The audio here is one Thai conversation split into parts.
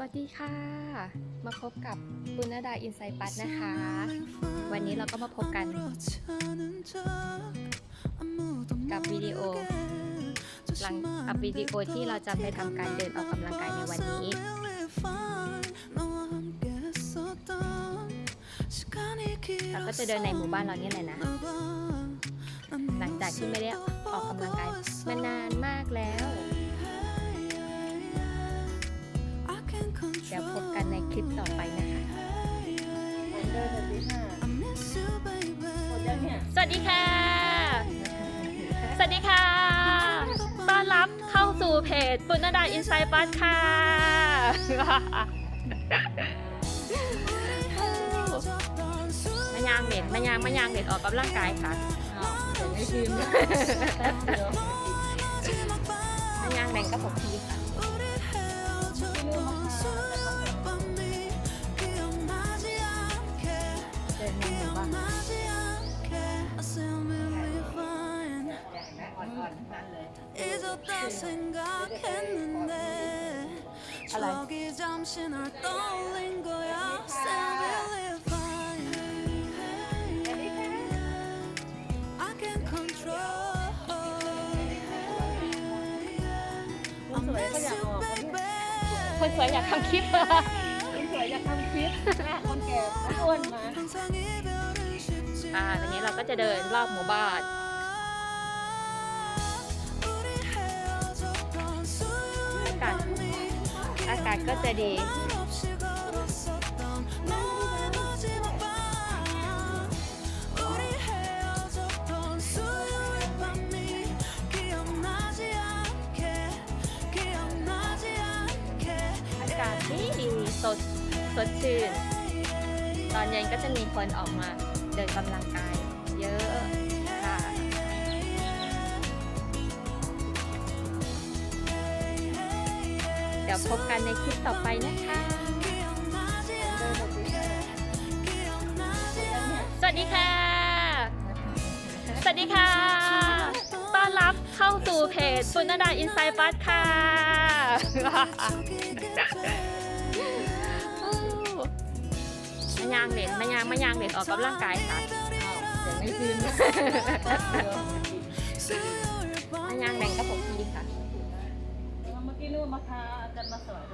วัสดีค่ะ มาพบกับปุณดาอินไซปัสนะคะ วันนี้เราก็มาพบกัน กับวิดีโอ หลังกับวิดีโอที่เราจะไปทำการเดินออกกำลังกายในวันนี้ เราก็จะเดินในหมู่บ้านเราเนี่ยแหละนะ หลังจากที่ไม่ได้ออกกำลังกาย คลิปต่อไปนะคะเดินแบบนี้ค่ะหมดยังเนี่ยสวัสดีค่ะ สวัสดีค่ะ ต้อนรับเข้าสู่เพจปุณดาอินไซต์ปัสค่ะ มายางเด็ดมายางมายางเด็ดออกกำลังกายค่ะอ้าวเดี๋ยวไม่พิมพ์แป๊บเดียวมายางแดงก็ผม 잊었다 생각했는데 알아. 저기 잠시 널 떠올린 거야 Still believe I can control คน I สวยก็ miss อยาก you ออกกันเนี่ย baby คนสวยอยากทำคลิป คนสวยอยากทำคลิปคนแก่ก็อ้วนมา 항상 이별은 쉽지 อ่าตอนนี้เราก็จะเดินรอบหมู่บ้าน อากาศก็จะดีอากาศดีสดสดชื่น ตอนเย็นก็จะมีคนออกมาเดินกำลังกายเยอะ ดี๋ยวพบกันในคลิปต่อไปนะคะสวัสดีค่ะ สวัสดีค่ะ ต้อนรับเข้าสู่เพจปุณณดาอินไซด์บัสค่ะ มายางเด็กมายางมายางเด็กออกกับร่างกายค่ะแย่ไม่คืนมายางแดงครับผม know makakan masalah.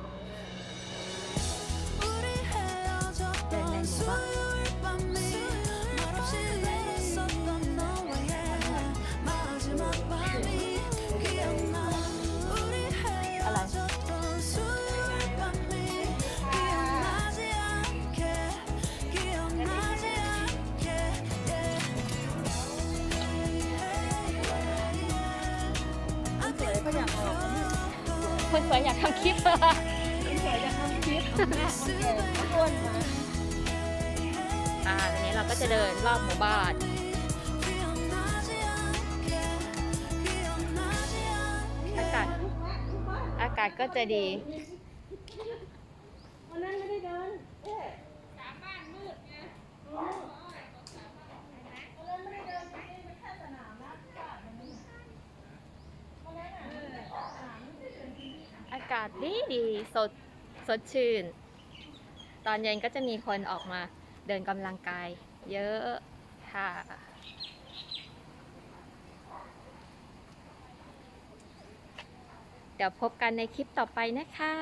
นสวยอยากทำคลิปคนสวยอยากทำคลิปอ้วนมาอ่าวันนี้เราก็จะเดินรอบหมู่บ้านอากาศอากาศก็จะดีาศดีดีสดสดชื่น ตอนเย็นก็จะมีคนออกมาเดินกำลังกาย เยอะค่ะเดี๋ยวพบกันในคลิปต่อไปนะคะ